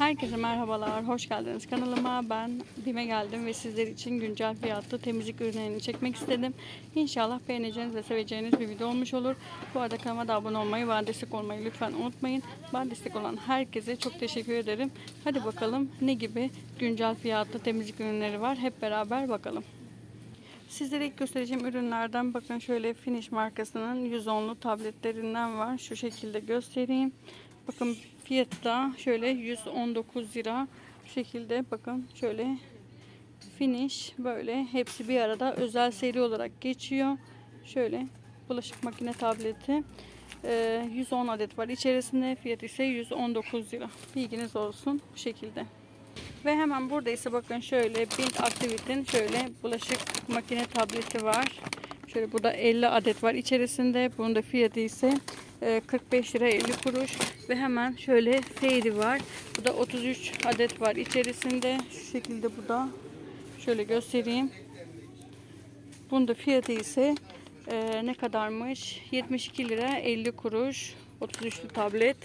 Herkese merhabalar, hoş geldiniz kanalıma. Ben Dime geldim ve sizler için güncel fiyatlı temizlik ürünlerini çekmek istedim. İnşallah beğeneceğiniz ve seveceğiniz bir video olmuş olur. Bu arada kanalıma da abone olmayı ve destek olmayı lütfen unutmayın. Ben destek olan herkese çok teşekkür ederim. Hadi bakalım ne gibi güncel fiyatlı temizlik ürünleri var. Hep beraber bakalım. Sizlere ilk göstereceğim ürünlerden bakın şöyle Finish markasının 110'lu tabletlerinden var. Şu şekilde göstereyim. Bakın fiyatı da şöyle 119 lira. Şu şekilde bakın şöyle Finish böyle hepsi bir arada özel seri olarak geçiyor. Şöyle bulaşık makine tableti. Ee, 110 adet var içerisinde. Fiyat ise 119 lira. Bilginiz olsun bu şekilde. Ve hemen burada ise bakın şöyle Bint Activite'in şöyle bulaşık makine tableti var. Şöyle burada 50 adet var içerisinde. Bunun da fiyatı ise e, 45 lira 50 kuruş. Ve hemen şöyle Fairy var. Bu da 33 adet var içerisinde. Şu şekilde bu da. Şöyle göstereyim. Bunun da fiyatı ise e, ne kadarmış? 72 lira 50 kuruş. 33'lü tablet.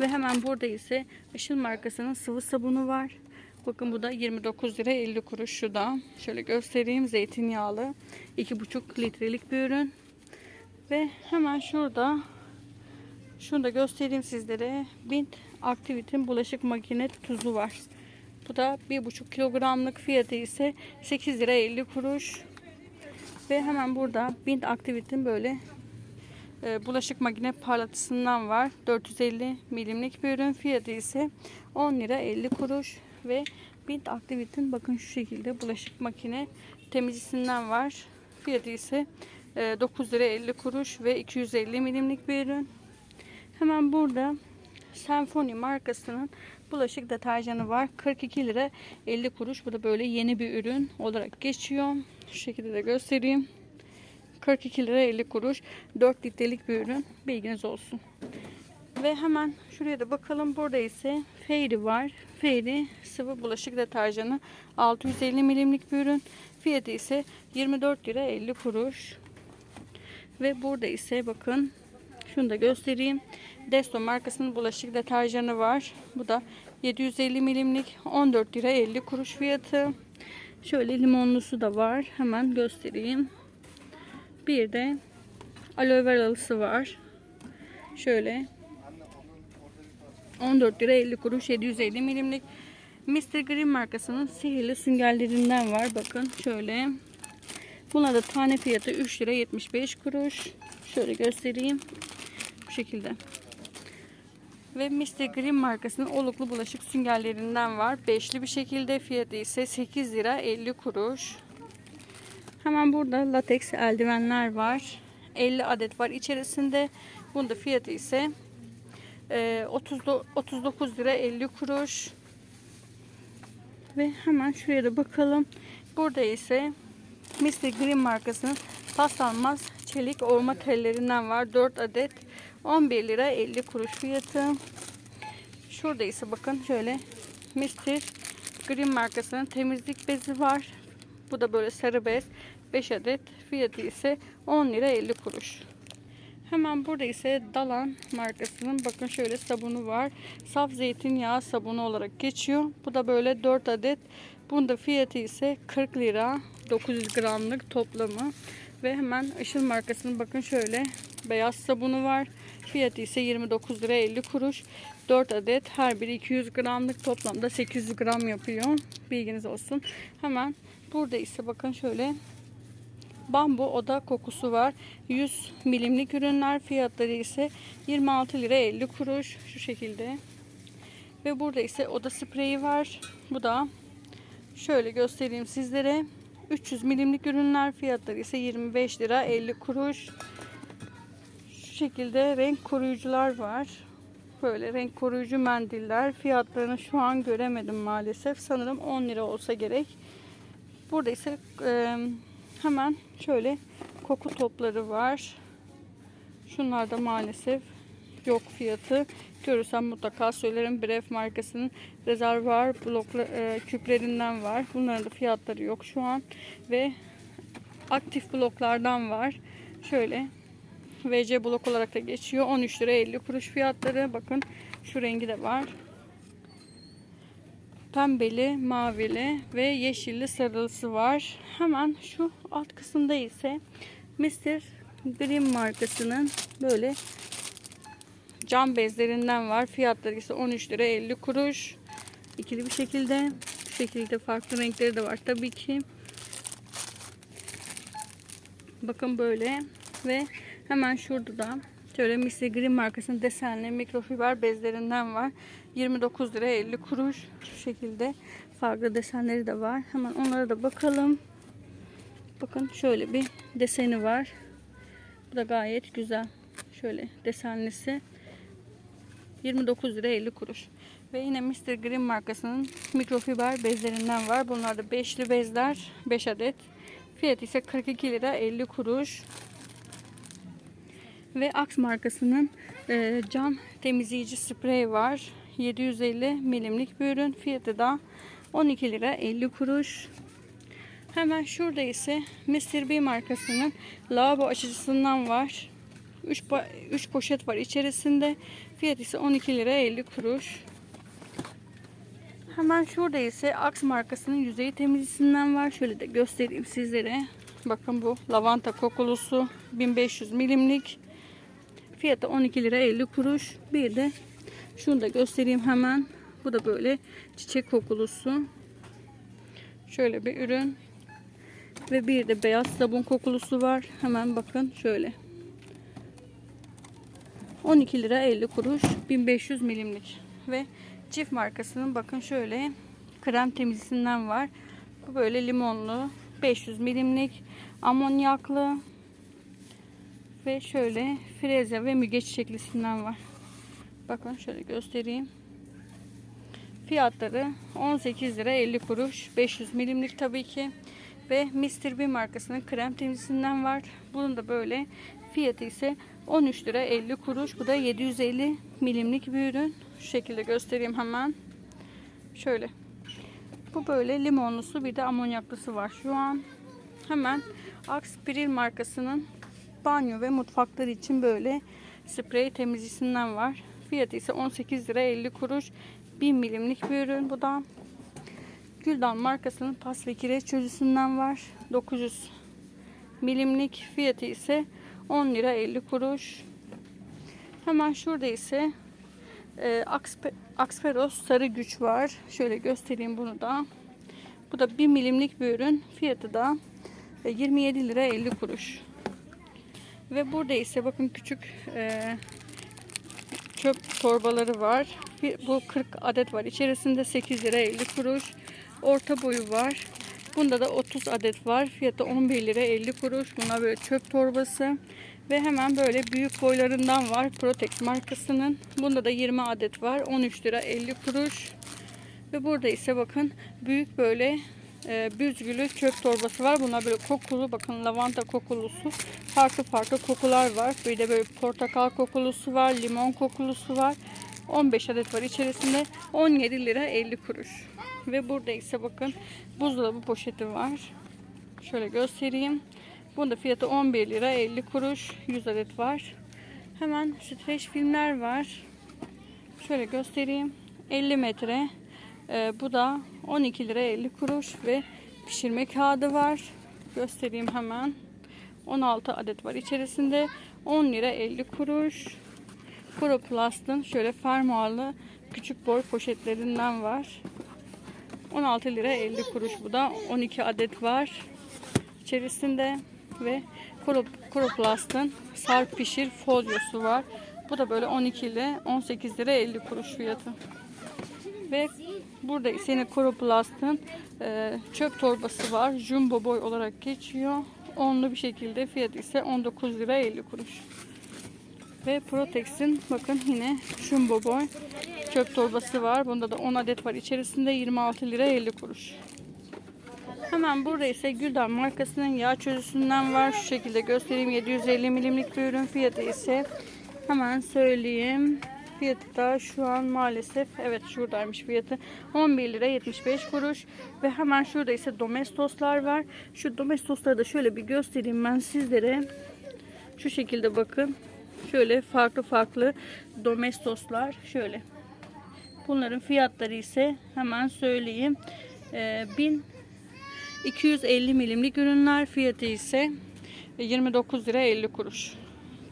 Ve hemen burada ise Işıl markasının sıvı sabunu var. Bakın bu da 29 lira 50 kuruş şu da. Şöyle göstereyim. Zeytinyağlı. 2,5 litrelik bir ürün. Ve hemen şurada şunu da göstereyim sizlere. Bint Activite'in bulaşık makine tuzu var. Bu da 1,5 kilogramlık fiyatı ise 8 lira 50 kuruş. Ve hemen burada Bint Activite'in böyle e, bulaşık makine parlatısından var. 450 milimlik bir ürün. Fiyatı ise 10 lira 50 kuruş. Ve Bint Activite'in bakın şu şekilde bulaşık makine temizlisinden var. Fiyatı ise e, 9 lira 50 kuruş ve 250 milimlik bir ürün. Hemen burada Senfoni markasının bulaşık deterjanı var. 42 lira 50 kuruş. Bu da böyle yeni bir ürün olarak geçiyor. Şu şekilde de göstereyim. 42 lira 50 kuruş. 4 litrelik bir ürün. Bilginiz olsun. Ve hemen şuraya da bakalım. Burada ise Fairy var. Fairy sıvı bulaşık deterjanı 650 milimlik bir ürün. Fiyatı ise 24 lira 50 kuruş. Ve burada ise bakın şunu da göstereyim. Desto markasının bulaşık deterjanı var. Bu da 750 milimlik 14 lira 50 kuruş fiyatı. Şöyle limonlusu da var. Hemen göstereyim. Bir de aloe veralısı var. Şöyle 14 lira 50 kuruş 750 milimlik Mr. Green markasının sihirli süngerlerinden var. Bakın şöyle. Buna da tane fiyatı 3 lira 75 kuruş. Şöyle göstereyim. Bu şekilde. Ve Mr. Green markasının oluklu bulaşık süngerlerinden var. Beşli bir şekilde fiyatı ise 8 lira 50 kuruş. Hemen burada lateks eldivenler var. 50 adet var içerisinde. Bunun da fiyatı ise 30, 39 lira 50 kuruş. Ve hemen şuraya da bakalım. Burada ise Mr. Green markasının paslanmaz çelik orma tellerinden var. 4 adet 11 lira 50 kuruş fiyatı. Şurada ise bakın şöyle Mr. Green markasının temizlik bezi var. Bu da böyle sarı bez. 5 adet. Fiyatı ise 10 lira 50 kuruş. Hemen burada ise Dalan markasının bakın şöyle sabunu var. Saf zeytinyağı sabunu olarak geçiyor. Bu da böyle 4 adet. Bunun da fiyatı ise 40 lira. 900 gramlık toplamı. Ve hemen Işıl markasının bakın şöyle beyaz sabunu var. Fiyatı ise 29 lira 50 kuruş. 4 adet her biri 200 gramlık toplamda 800 gram yapıyor. Bilginiz olsun. Hemen burada ise bakın şöyle bambu oda kokusu var. 100 milimlik ürünler fiyatları ise 26 lira 50 kuruş şu şekilde. Ve burada ise oda spreyi var. Bu da şöyle göstereyim sizlere. 300 milimlik ürünler fiyatları ise 25 lira 50 kuruş. Şekilde renk koruyucular var. Böyle renk koruyucu mendiller. Fiyatlarını şu an göremedim maalesef. Sanırım 10 lira olsa gerek. Burada ise e, hemen şöyle koku topları var. Şunlar da maalesef yok fiyatı. Görürsem mutlaka söylerim. Bref markasının rezervuar blokla, e, küplerinden var. Bunların da fiyatları yok şu an. Ve aktif bloklardan var. Şöyle VC blok olarak da geçiyor. 13 lira 50 kuruş fiyatları. Bakın şu rengi de var. pembeli, mavili ve yeşilli sarılısı var. Hemen şu alt kısımda ise Mr. Green markasının böyle cam bezlerinden var. Fiyatları ise 13 lira 50 kuruş. İkili bir şekilde. Bu şekilde farklı renkleri de var tabii ki. Bakın böyle ve hemen şurada da şöyle Mr. Green markasının desenli mikrofiber bezlerinden var. 29 lira 50 kuruş. Şu şekilde farklı desenleri de var. Hemen onlara da bakalım. Bakın şöyle bir deseni var. Bu da gayet güzel. Şöyle desenlisi. 29 lira 50 kuruş. Ve yine Mr. Green markasının mikrofiber bezlerinden var. Bunlar da beşli bezler. 5 adet. Fiyat ise 42 lira 50 kuruş. Ve Axe markasının e, cam temizleyici sprey var. 750 milimlik bir ürün. Fiyatı da 12 lira 50 kuruş. Hemen şurada ise Mr. B markasının lavabo açıcısından var. 3 3 poşet var içerisinde. Fiyat ise 12 lira 50 kuruş. Hemen şurada ise Axe markasının yüzey temizlisinden var. Şöyle de göstereyim sizlere. Bakın bu lavanta kokulusu 1500 milimlik. Fiyatı 12 lira 50 kuruş. Bir de şunu da göstereyim hemen. Bu da böyle çiçek kokulusu. Şöyle bir ürün. Ve bir de beyaz sabun kokulusu var. Hemen bakın şöyle. 12 lira 50 kuruş 1500 milimlik ve çift markasının bakın şöyle krem temizlisinden var. Bu böyle limonlu 500 milimlik amonyaklı ve şöyle freze ve müge çiçeklisinden var. Bakın şöyle göstereyim. Fiyatları 18 lira 50 kuruş 500 milimlik tabii ki ve Mr. B markasının krem temizlisinden var. Bunun da böyle fiyatı ise 13 lira 50 kuruş. Bu da 750 milimlik bir ürün. Şu şekilde göstereyim hemen. Şöyle. Bu böyle limonlusu bir de amonyaklısı var şu an. Hemen Axe markasının banyo ve mutfaklar için böyle sprey temizlisinden var. Fiyatı ise 18 lira 50 kuruş. 1000 milimlik bir ürün bu da. Güldan markasının pas ve kireç çözüsünden var. 900 milimlik fiyatı ise 10 lira 50 kuruş. Hemen şurada ise e, Axperos sarı güç var. Şöyle göstereyim bunu da. Bu da 1 milimlik bir ürün. Fiyatı da 27 e, lira 50 kuruş. Ve burada ise bakın küçük e, çöp torbaları var. Bu 40 adet var. İçerisinde 8 lira 50 kuruş. Orta boyu var. Bunda da 30 adet var. Fiyatı 11 lira 50 kuruş. Buna böyle çöp torbası. Ve hemen böyle büyük boylarından var. Protex markasının. Bunda da 20 adet var. 13 lira 50 kuruş. Ve burada ise bakın büyük böyle e, büzgülü çöp torbası var. Buna böyle kokulu bakın lavanta kokulusu. Farklı farklı kokular var. Bir de böyle portakal kokulusu var. Limon kokulusu var. 15 adet var içerisinde. 17 lira 50 kuruş. Ve burada ise bakın buzdolabı poşeti var. Şöyle göstereyim. Bunda fiyatı 11 lira 50 kuruş. 100 adet var. Hemen streç filmler var. Şöyle göstereyim. 50 metre. Ee, bu da 12 lira 50 kuruş ve pişirme kağıdı var. Göstereyim hemen. 16 adet var içerisinde. 10 lira 50 kuruş. Proplast'ın şöyle fermuarlı küçük boy poşetlerinden var. 16 lira 50 kuruş bu da 12 adet var içerisinde ve Koroplast'ın sarp pişir folyosu var. Bu da böyle 12 ile 18 lira 50 kuruş fiyatı. Ve burada senin Koroplast'ın e, çöp torbası var. Jumbo boy olarak geçiyor. Onlu bir şekilde fiyatı ise 19 lira 50 kuruş. Ve Protex'in bakın yine jumbo boy çöp torbası var. Bunda da 10 adet var. İçerisinde 26 lira 50 kuruş. Hemen burada ise Güldan markasının yağ çözüsünden var. Şu şekilde göstereyim. 750 milimlik bir ürün fiyatı ise hemen söyleyeyim. Fiyatı da şu an maalesef evet şuradaymış fiyatı 11 lira 75 kuruş ve hemen şurada ise domestoslar var. Şu domestosları da şöyle bir göstereyim ben sizlere. Şu şekilde bakın. Şöyle farklı farklı domestoslar şöyle. Bunların fiyatları ise hemen söyleyeyim. Ee, 1250 milimlik ürünler fiyatı ise 29 lira 50 kuruş.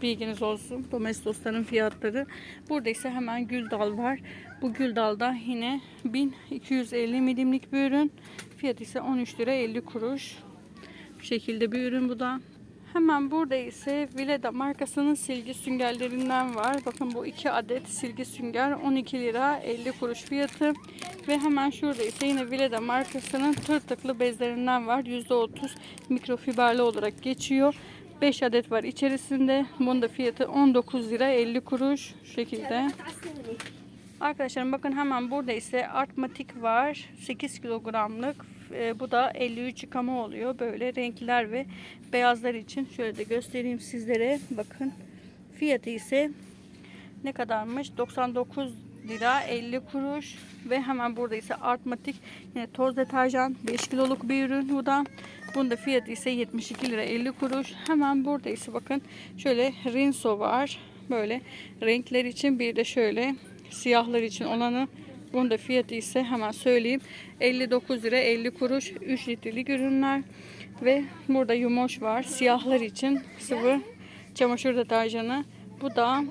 Bilginiz olsun. Domestosların fiyatları. Burada ise hemen gül dal var. Bu gül dalda yine 1250 milimlik bir ürün. Fiyatı ise 13 lira 50 kuruş. Bu şekilde bir ürün bu da. Hemen burada ise Vileda markasının silgi süngerlerinden var. Bakın bu iki adet silgi sünger 12 lira 50 kuruş fiyatı. Ve hemen şurada ise yine Vileda markasının tırtıklı bezlerinden var. %30 mikrofiberli olarak geçiyor. 5 adet var içerisinde. Bunun da fiyatı 19 lira 50 kuruş. Şekilde. Arkadaşlarım bakın hemen burada ise Artmatik var. 8 kilogramlık. Ee, bu da 53 yıkama oluyor. Böyle renkler ve beyazlar için. Şöyle de göstereyim sizlere. Bakın. Fiyatı ise ne kadarmış? 99 lira 50 kuruş. Ve hemen burada ise Artmatik yine toz deterjan 5 kiloluk bir ürün bu da. Bunun da fiyatı ise 72 lira 50 kuruş. Hemen burada ise bakın şöyle Rinso var. Böyle renkler için bir de şöyle siyahlar için olanı. Bunun da fiyatı ise hemen söyleyeyim 59 lira 50 kuruş. 3 litrelik ürünler. Ve burada yumoş var. Siyahlar için sıvı çamaşır deterjanı. Bu da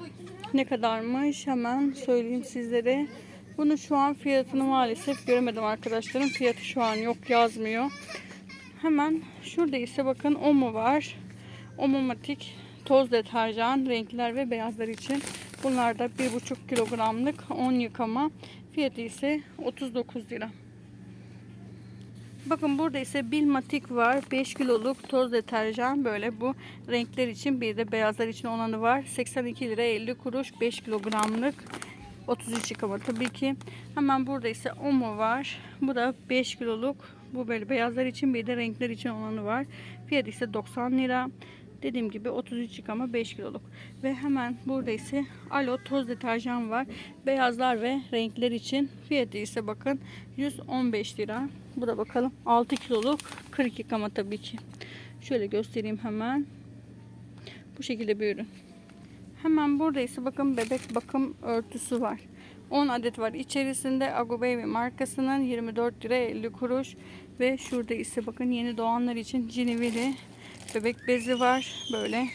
ne kadarmış? Hemen söyleyeyim sizlere. Bunun şu an fiyatını maalesef göremedim arkadaşlarım. Fiyatı şu an yok yazmıyor hemen şurada ise bakın Omo var Omomatik toz deterjan renkler ve beyazlar için Bunlar da 1,5 kilogramlık 10 yıkama. Fiyatı ise 39 lira. Bakın burada ise Bilmatik var. 5 kiloluk toz deterjan böyle bu renkler için bir de beyazlar için olanı var. 82 lira 50 kuruş 5 kilogramlık 33 yıkama tabii ki. Hemen burada ise Omo var. Bu da 5 kiloluk. Bu böyle beyazlar için bir de renkler için olanı var. Fiyatı ise 90 lira. Dediğim gibi 33 yıkama 5 kiloluk. Ve hemen burada ise Alo toz deterjan var. Beyazlar ve renkler için. Fiyatı ise bakın 115 lira. Bu da bakalım 6 kiloluk 40 yıkama tabii ki. Şöyle göstereyim hemen. Bu şekilde bir ürün. Hemen burada ise bakın bebek bakım örtüsü var. 10 adet var. İçerisinde Ago Baby markasının 24 lira 50 kuruş. Ve şurada ise bakın yeni doğanlar için Cinivili bebek bezi var. Böyle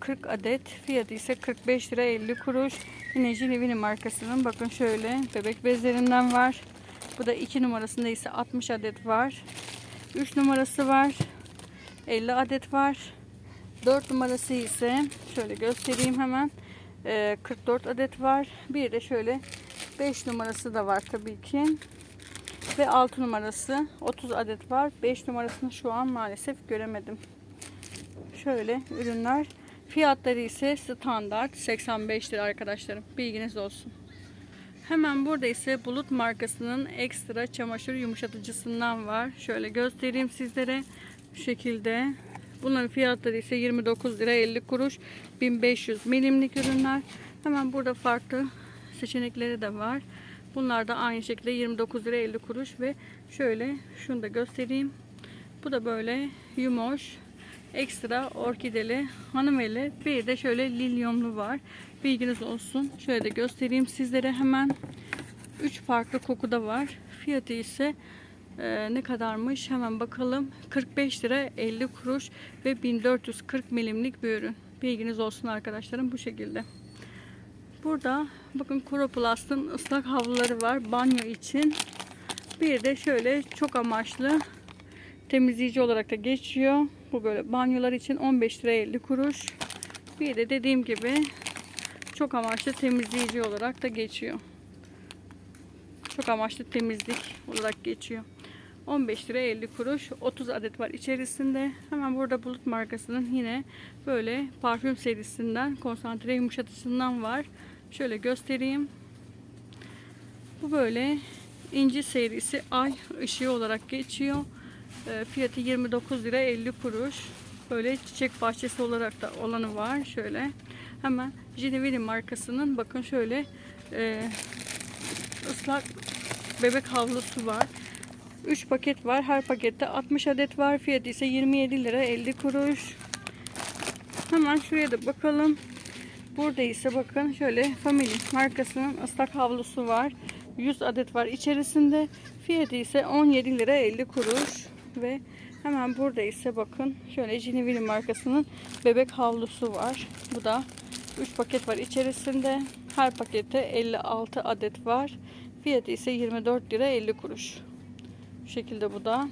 40 adet. Fiyatı ise 45 lira 50 kuruş. Yine Cinivili markasının bakın şöyle bebek bezlerinden var. Bu da 2 numarasında ise 60 adet var. 3 numarası var. 50 adet var. 4 numarası ise şöyle göstereyim hemen. Ee, 44 adet var. Bir de şöyle 5 numarası da var tabii ki. Ve 6 numarası 30 adet var. 5 numarasını şu an maalesef göremedim. Şöyle ürünler. Fiyatları ise standart 85 lira arkadaşlarım. Bilginiz olsun. Hemen burada ise Bulut markasının ekstra çamaşır yumuşatıcısından var. Şöyle göstereyim sizlere. Şu şekilde. Bunların fiyatları ise 29 lira 50 kuruş. 1500 milimlik ürünler. Hemen burada farklı seçenekleri de var. Bunlar da aynı şekilde 29 lira 50 kuruş ve şöyle şunu da göstereyim. Bu da böyle yumoş ekstra orkideli hanım eli bir de şöyle lilyonlu var. Bilginiz olsun. Şöyle de göstereyim sizlere hemen. 3 farklı kokuda var. Fiyatı ise e, ne kadarmış hemen bakalım. 45 lira 50 kuruş ve 1440 milimlik bir ürün. Bilginiz olsun arkadaşlarım bu şekilde. Burada bakın Koroplast'ın ıslak havluları var banyo için. Bir de şöyle çok amaçlı temizleyici olarak da geçiyor. Bu böyle banyolar için 15 lira 50 kuruş. Bir de dediğim gibi çok amaçlı temizleyici olarak da geçiyor. Çok amaçlı temizlik olarak geçiyor. 15 lira 50 kuruş 30 adet var içerisinde. Hemen burada Bulut markasının yine böyle parfüm serisinden konsantre yumuşatıcısından var. Şöyle göstereyim. Bu böyle inci serisi ay ışığı olarak geçiyor. E, fiyatı 29 lira 50 kuruş. Böyle çiçek bahçesi olarak da olanı var. Şöyle hemen Jinevili markasının bakın şöyle e, ıslak bebek havlusu var. 3 paket var. Her pakette 60 adet var. Fiyatı ise 27 lira 50 kuruş. Hemen şuraya da bakalım. Burada ise bakın şöyle Family markasının ıslak havlusu var. 100 adet var içerisinde. Fiyatı ise 17 lira 50 kuruş ve hemen burada ise bakın şöyle Jinivili markasının bebek havlusu var. Bu da 3 paket var içerisinde. Her pakette 56 adet var. Fiyatı ise 24 lira 50 kuruş. Bu şekilde bu da.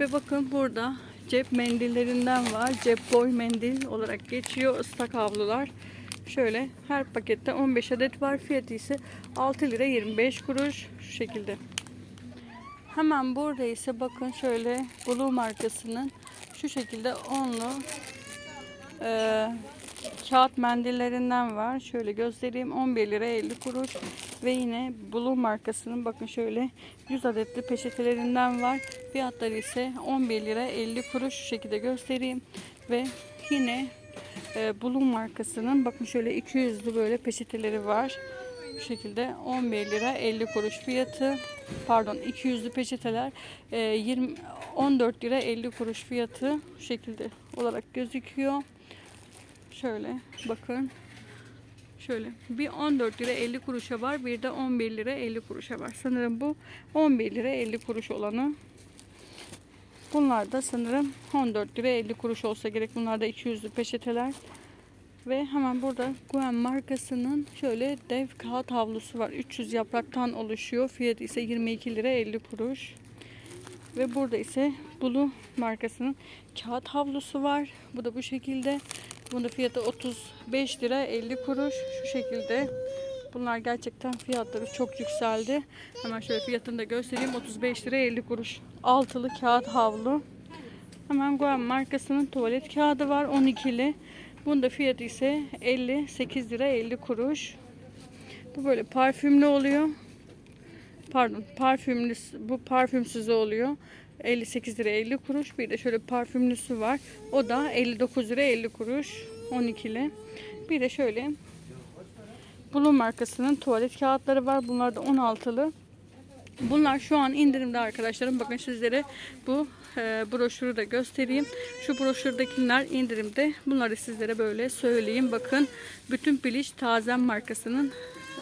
Ve bakın burada cep mendillerinden var. Cep boy mendil olarak geçiyor. Islak havlular. Şöyle her pakette 15 adet var. Fiyatı ise 6 lira 25 kuruş. Şu şekilde. Hemen burada ise bakın şöyle Blue markasının şu şekilde onlu e, kağıt mendillerinden var. Şöyle göstereyim. 11 lira 50 kuruş. Ve yine Blue markasının bakın şöyle 100 adetli peçetelerinden var. Fiyatları ise 11 lira 50 kuruş. Şu şekilde göstereyim. Ve yine e, Blue markasının bakın şöyle 200'lü böyle peçeteleri var. Bu şekilde 11 lira 50 kuruş fiyatı. Pardon 200'lü peçeteler e, 20 14 lira 50 kuruş fiyatı bu şekilde olarak gözüküyor. Şöyle bakın. Şöyle bir 14 lira 50 kuruşa var. Bir de 11 lira 50 kuruşa var. Sanırım bu 11 lira 50 kuruş olanı. Bunlar da sanırım 14 lira 50 kuruş olsa gerek. Bunlar da 200'lü peçeteler. Ve hemen burada Guen markasının şöyle dev kağıt havlusu var. 300 yapraktan oluşuyor. Fiyatı ise 22 lira 50 kuruş. Ve burada ise Blue markasının kağıt havlusu var. Bu da bu şekilde. Bunun fiyatı 35 lira 50 kuruş. Şu şekilde. Bunlar gerçekten fiyatları çok yükseldi. Hemen şöyle fiyatını da göstereyim. 35 lira 50 kuruş. Altılı kağıt havlu. Hemen Guen markasının tuvalet kağıdı var. 12'li. Bunun da fiyatı ise 58 lira 50 kuruş. Bu böyle parfümlü oluyor. Pardon parfümlü bu parfümsüz oluyor. 58 lira 50 kuruş. Bir de şöyle parfümlüsü var. O da 59 lira 50 kuruş. 12'li. Bir de şöyle Blue markasının tuvalet kağıtları var. Bunlar da 16'lı. Bunlar şu an indirimde arkadaşlarım. Bakın sizlere bu e, broşürü de göstereyim. Şu broşürdekiler indirimde. Bunları sizlere böyle söyleyeyim. Bakın bütün piliç tazem markasının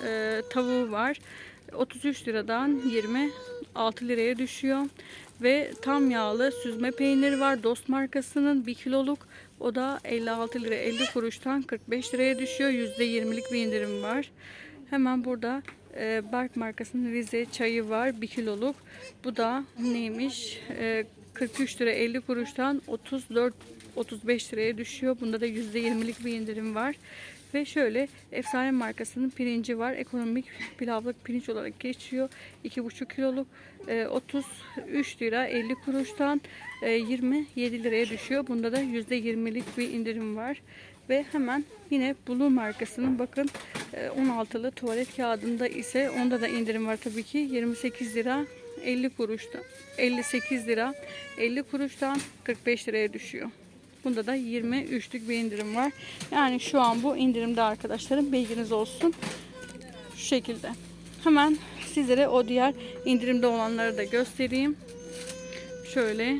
e, tavuğu var. 33 liradan 26 liraya düşüyor. Ve tam yağlı süzme peynir var. Dost markasının 1 kiloluk. O da 56 lira 50 kuruştan 45 liraya düşüyor. %20'lik bir indirim var. Hemen burada e, Bark markasının Rize çayı var 1 kiloluk. Bu da neymiş? E, 43 lira 50 kuruştan 34 35 liraya düşüyor. Bunda da %20'lik bir indirim var. Ve şöyle efsane markasının pirinci var. Ekonomik pilavlık pirinç olarak geçiyor. 2,5 kiloluk e, 33 lira 50 kuruştan e, 27 liraya düşüyor. Bunda da %20'lik bir indirim var. Ve hemen yine Blue markasının bakın e, 16'lı tuvalet kağıdında ise onda da indirim var tabii ki 28 lira 50 kuruştan 58 lira 50 kuruştan 45 liraya düşüyor. Bunda da 23'lük bir indirim var. Yani şu an bu indirimde arkadaşlarım bilginiz olsun. Şu şekilde. Hemen sizlere o diğer indirimde olanları da göstereyim. Şöyle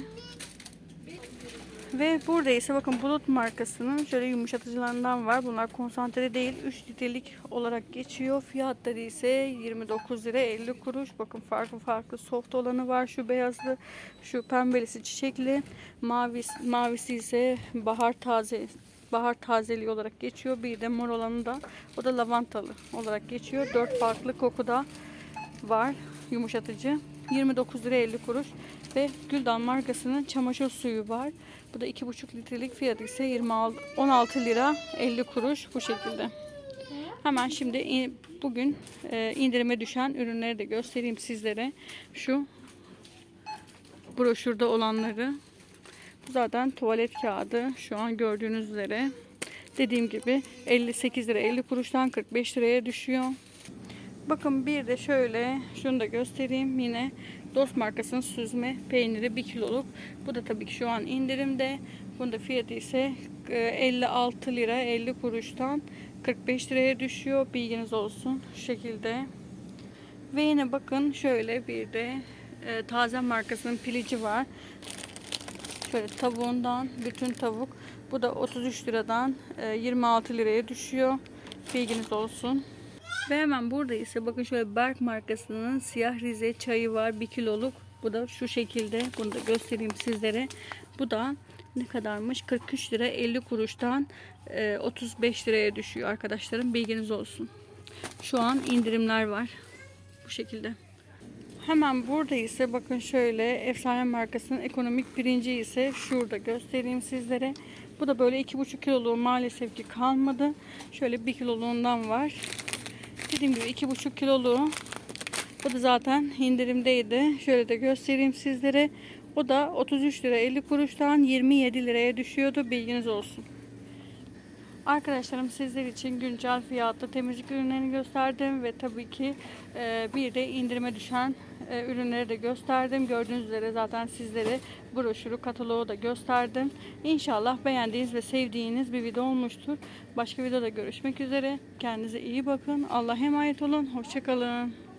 ve burada ise bakın Bulut markasının şöyle yumuşatıcılarından var. Bunlar konsantre değil. 3 litrelik olarak geçiyor. Fiyatları ise 29 lira 50 kuruş. Bakın farklı farklı soft olanı var. Şu beyazlı, şu pembelisi çiçekli. Mavisi, mavisi ise bahar taze bahar tazeliği olarak geçiyor. Bir de mor olanı da o da lavantalı olarak geçiyor. 4 farklı kokuda var yumuşatıcı. 29 lira 50 kuruş ve Güldan markasının çamaşır suyu var. Bu da 2,5 litrelik fiyatı ise 26, 16 lira 50 kuruş bu şekilde. Hemen şimdi bugün e, indirime düşen ürünleri de göstereyim sizlere. Şu broşürde olanları. Bu zaten tuvalet kağıdı. Şu an gördüğünüz üzere. Dediğim gibi 58 lira 50 kuruştan 45 liraya düşüyor. Bakın bir de şöyle şunu da göstereyim yine Dost markasının süzme peyniri 1 kiloluk. Bu da tabii ki şu an indirimde. Bunun da fiyatı ise 56 lira 50 kuruştan 45 liraya düşüyor. Bilginiz olsun. Şu şekilde. Ve yine bakın şöyle bir de e, taze markasının pilici var. Şöyle tavuğundan bütün tavuk. Bu da 33 liradan e, 26 liraya düşüyor. Bilginiz olsun. Ve hemen burada ise bakın şöyle Berk markasının siyah rize çayı var 1 kiloluk. Bu da şu şekilde. Bunu da göstereyim sizlere. Bu da ne kadarmış? 43 lira 50 kuruştan e, 35 liraya düşüyor arkadaşlarım. Bilginiz olsun. Şu an indirimler var. Bu şekilde. Hemen burada ise bakın şöyle efsane markasının ekonomik pirinci ise şurada göstereyim sizlere. Bu da böyle 2,5 kiloluğu maalesef ki kalmadı. Şöyle 1 kiloluğundan var. Dediğim gibi 2,5 kiloluğu. Bu da zaten indirimdeydi. Şöyle de göstereyim sizlere. O da 33 lira 50 kuruştan 27 liraya düşüyordu. Bilginiz olsun. Arkadaşlarım sizler için güncel fiyatlı temizlik ürünlerini gösterdim ve tabii ki e, bir de indirime düşen e, ürünleri de gösterdim. Gördüğünüz üzere zaten sizlere broşürü, kataloğu da gösterdim. İnşallah beğendiğiniz ve sevdiğiniz bir video olmuştur. Başka videoda görüşmek üzere. Kendinize iyi bakın. Allah'a emanet olun. Hoşçakalın.